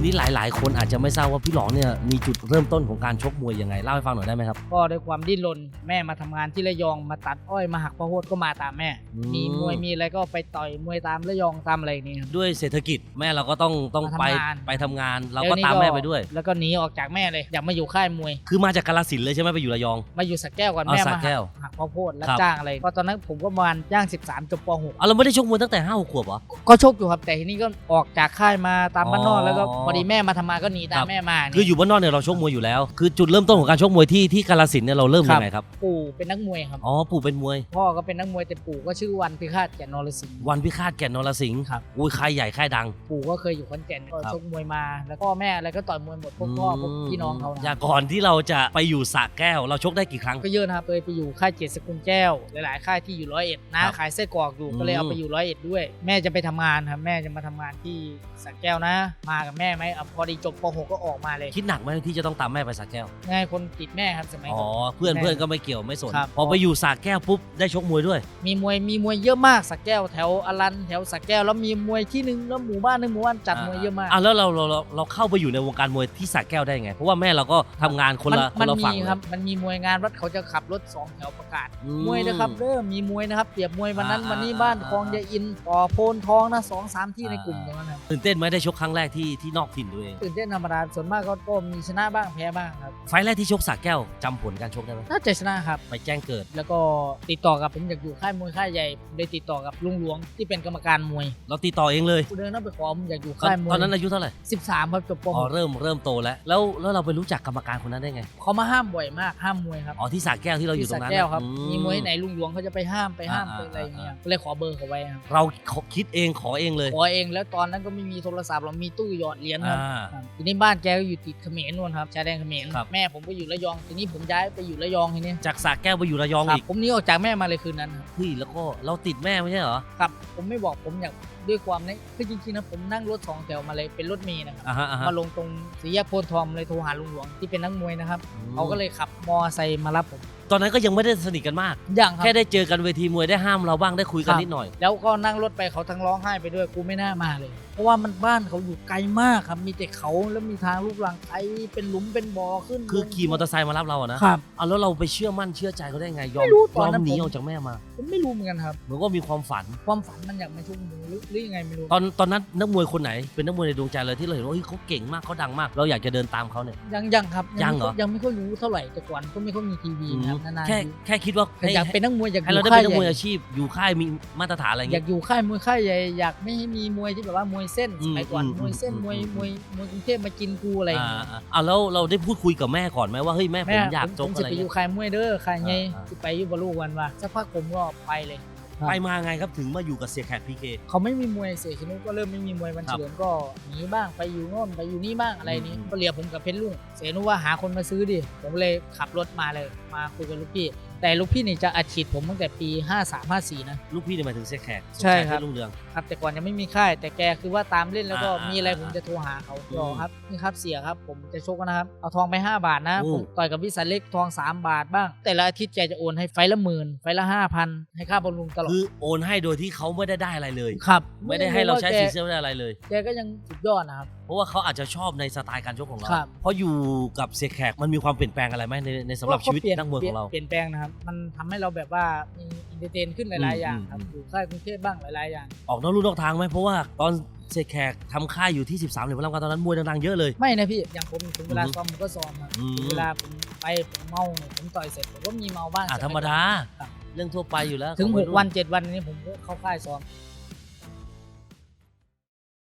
ทีนี้หลาย ๆ คนอาจจะไม่ทราบว่าพี่หลองเนี่ยมีจุดเริ่มต้นของการชกมวยยังไงเล่าให้ฟังหน่อยได้ไหมครับ ก็ด้วยความดิ้นรนแม่มาทำงานที่ระยองมาตัดอ้อยมาหักพะโพดก็มาตามแม่ อืม มีมวยมีอะไรก็ไปต่อยมวยตามระยองตามอะไรนี่ครับ ด้วยเศรษฐกิจแม่เราก็ต้องต้องมาทำไปงาน ไปทำงาน เราล้ก็วนี่ตามแม่ไปด้วย แล้วก็หนีออกจากแม่เลยอยากมาอยู่ค่ายมวย คือมาจากกาลสินธุ์เลยใช่ไหมไปอยู่ระยอง มาอยู่สักแก้วก่อนอ๋อแม่สระมาแก้วหักพะโพดแล้วครับ จ้างอะไรก็ตอนนั้นผมก็ประมาณย่าง 13จบปเอาเราไม่ได้ชกมวยตั้งแต่ห้าหกขวบเหรอ .6 ก็ชกอยู่ครับแต่ทีนี้ก็ออกจากค่ายมาตามบ้านนอกอ๋อ แล้วก็พอดีแม่มาทำงานก็หนีตาครัมบแม่มาคืออยู่บ้านนอกเนี่ยเราชกมวยอยู่แล้ว คือจุดเริ่มต้นของการชกมวยที่ที่กาลสินธุ์เนี่ยเราเริ่มยังไงครับ ปู่เป็นนักมวยครับ อ๋อปู่เป็นมวย พ่อก็เป็นนักมวยแต่ปู่ก็ชื่อวันพิฆาตแก่นนรสิงห์ วันพิฆาตแก่นนรสิงห์ครับ อุ้ยค่ายใหญ่ค่ายดัง ปู่ก็เคยอยู่ขอนแก่นก็ครับชกมวยมา แล้วก็แม่อะไรก็ต่อยมวยหมดพวกพ่อพวกพี่น้องเขาอย่านะก่อนที่เราจะไปอยู่สระแก้ว เราชกได้กี่ครั้ง ก็เยอะนะครับเคยไปอยู่ค่ายเจ็ดสกุลแก้ว หลาย ๆ ค่ายที่อยู่ร้อยเอ็ดนะครับขายไส้กรอกอยู่อืมก็เลยเอาไปอยู่ร้อยเอ็ดด้วย แม่จะไปทำงานครับแม่จะมาทำงานที่สระแก้วนะ มากับแม่ไหมอะพอดีจบป .6 ก็ออกมาเลย คิดหนักไหมที่จะต้องตามแม่ไปสระแก้ว ง่ายคนติดแม่ครับสมัยอ๋อก่อน เพื่อนแม่เพื่อนก็ไม่เกี่ยวไม่สน ครับ พอไปอยู่สระแก้วปุ๊บได้ชกมวยด้วย มีมวยมีมวยเยอะมากสระแก้วแถวอลันแถวสระแก้วแล้วมีมวยที่หนึ่งแล้วหมู่บ้านหนึงหมู่บ้านจัดมวยเยอะมาก อะแล้วเราเราเราเราเข้าไปอยู่ในวงการมวยที่สระแก้วได้ไง เพราะว่าแม่เราก็ทำงานคนละคมันละมีฝั่งเลยครับมันมีมวยงานวัดเขาจะขับรถสองแถวประกาศ อื มวยนะครับเริ่มมีมวยนะครับเปรียบมวยวันนั้นอ่าวันนี้อ่าบ้านอ่า คลองยายอินต่อโพนทองนะสองสามที่ในกลุ่มตรงนั้นครับตื่นเต้นไหมได้ชกครั้งแรกที่ที่นอกถิ่นตัวเองตื่นเต้นธรรมดาส่วนมากก็ก็มีชนะบ้างแพ้บ้างครับ ไฟล์แรกที่ชกสระแก้วจำผลการชกได้ไหมน่าจะชนะครับ ไปแจ้งเกิด แล้วก็ติดต่อกับผมอยากอยู่ค่ายมวยค่ายใหญ่เลยติดต่อกับลุงหลวงที่เป็นกรรมการมวยเราติดต่อเองเลยกูเดินเข้าไปขอผมอยากอยู่ตอนค่ายมวยตอนนั้นอายุเท่าไหร่สิบสามครับจบปอ๋อ .6 เริ่มเริ่มโตแล้ว แล้วแล้วเราไปรู้จักกรรมการคนนั้นได้ไงเขามาห้ามบ่อยมากห้ามมวยครับอ๋อที่สระแก้วที่เราอยู่ตรงนั้นที่สระแก้วครับอื มีมวยไหนลุงหลวงเขาจะไปห้ามไปห้ามอ่า ไปอะไรอย่างเงี้ยอ่าก็เลยขอเบอร์เขาไว้ครับเราคิดเองขอเองเลย ขอเองแล้วตอนนั้นก็ไม่มีโทรศัพท์เรามีตู้หยอดเหรียญครับอ่าครับทีนี้บ้านแกก็อยู่ติดเขมรนู่นครับชายแดนเขมรครับ แม่ผมก็อยู่ระยอง ทีนี้ผมย้ายไปอยู่ระยองทีนี้จากสระแก้วไปอยู่ระยองครับอีกผมหนีออกจากแม่มาเลยคืนนั้นครับเฮ้ยแล้วก็เราติดแม่ไม่ใช่เหรอ ครับผมไม่บอกผมอยากด้วยความนี้คือจริงๆนะผมนั่งรถสองแถวมาเลยเป็นรถเมล์นะครับอ่าฮะอ่าฮะ มาลงตรงสี่แยกโพนทองเลยโทรหาลุงหลวงที่เป็นนักมวยนะครับอืม เขาก็เลยขับมอไซค์มารับผมตอนนั้นก็ยังไม่ได้สนิทกันมาก อย่างครับ แค่ได้เจอกันเวทีมวยได้ห้ามเราบ้างได้คุยกันครับ นิดหน่อย แล้วก็นั่งรถไปเขาทั้งร้องไห้ไปด้วยกูไม่น่ามาเลย เพราะว่ามันบ้านเขาอยู่ไกลมากครับมีแต่เขาแล้วมีทางลูกรังไกลเป็นหลุมเป็นบ่อขึ้นคือขี่มอเตอร์ไซค์มารับเราอะนะครับ เอาแล้วเราไปเชื่อมั่นเชื่อใจเขาได้ไงยอมไม่รู้ยตอนอมนั้นหนีผม ออกจากแม่มา ผมไม่รู้เหมือนกันครับ เหมือนว่ามีความฝัน ความฝันมันอยากมาชกมวยหรือหรือยังไงไม่รู้ตอนตอนนั้นนักมวยคนไหนเป็นนักมวยในดวงใจเลยที่เราเห็นว่าเฮ้ยเขาเก่งมากเขาดังมาก เราอยากจะเดินตามเขาเนี่ย ยังยังครับยังเหรอไม่ยังไม่ค่อยรู้เท่าไหร่แต่ก่อนก็ไม่ค่อยมีทีวีนะครับนานๆแค่ทีแค่คิดว่าแต่ให้อยากเป็นนักมวยอยากอให้ยู่เราได้ค่าเป็ยนนักมวยใหญ่อาชีพอยู่ค่ายมีมาตรฐานอะไรอย่างอยาเงี้กยอยู่ค่ายมวยค่ายใหญ่อยากไม่ให้มีมวยที่แบบว่ามวยเส้นอืสมมัยก่อนอืมมวยเส้นอืม มวยอืมมวยมวยกรุงเทพมากินกูอะไรอย่างอ่าเงี้ยอ่าอ่าแล้วเราได้พูดคุยกับแม่ก่อนไหมว่าเฮ้ยแม่ผแม่มอยากผมจผกมอะจะไรไปอยู่เงี้ยค่ายมวยเด้อค่ายไงอ่าจะไปอยู่บรรลุวันว่าสักพักผมก็ไปเลยครับไปมาไงครับถึงมาอยู่กับเสียแขกพีเคเขาไม่มีมวยเสียชินุก็เริ่มไม่มีมวยวันครัเฉบลิมก็หนีบ้างไปอยู่โน่นไปอยู่นี่บ้างอะไรนี้อืมก็เรียกผมกับเพชรลุงเสียนุว่าหาคนมาซื้อดิผมเลยขับรถมาเลยมาคุยกับลูกพี่ แต่ลูกพี่นี่จะอัดฉีดผมตั้งแต่ปี 53 54 นะ ลูกพี่เนี่ยหมายถึงเสียแขกใช่ครับสมชายเพชรุ่งเรือง ครับ แต่ก่อนยังไม่มีค่าย แต่แกคือว่าตามเล่นแล้วก็อ่ามีมีอะไรอ่าผมจะโทรหาเขาอืมรอครับนี่ครับเสียครับ ผมจะชกนะครับ เอาทองไป 5 บาทนะโอ้ผมต่อยกับวิสันเล็กทอง 3 บาทบ้าง แต่ละอาทิตย์แกจะโอนให้ไฟละหมื่นไฟละ 5,000 ให้ค่าบำรุงตลอดคือโอนให้โดยที่เขาไม่ได้ได้อะไรเลย ครับไม่ได้ให้เราใช้แกสีเสื้อไม่ได้อะไรเลย แกก็ยังสุดยอดนะครับเพ ราะว่าเขาอาจจะชอบในสไตล์การชกของเรา ครับ เพราะอยู่กับเสียแขกมันมีความเปลี่ยนแปลงอะไรไหมในในสำหรับชีวิตก็ปลี่นักมวยของเรา เปลี่ยนแปลงนะครับ มันทำให้เราแบบว่ามีอินเตอร์เทนขึ้นหลาย ๆ อย่างครับ อืม อยู่ค่ายกรุงเทพบ้างหลาย ๆ อย่าง ออกนอกลู่นอกทางไหมเพราะว่าตอนเสียแขกทำค่ายอยู่ที่ 13เหรียญพลังการตอนนั้นมวยดังๆเยอะเลย ไม่นะพี่ อย่างผมถึงเวลาอืมซ้อมผมก็ซ้อมครับอืม ถึงเวลาผมไปผมเมา ผมต่อยเสร็จผมก็มีเมาบ้างอะสยธรรมดา ครับเรื่องทั่วไปอยู่แล้วถึงของหวัยกรุ่วันเจ็ดวันนี้ผมก็เข้าค่ายซ้อม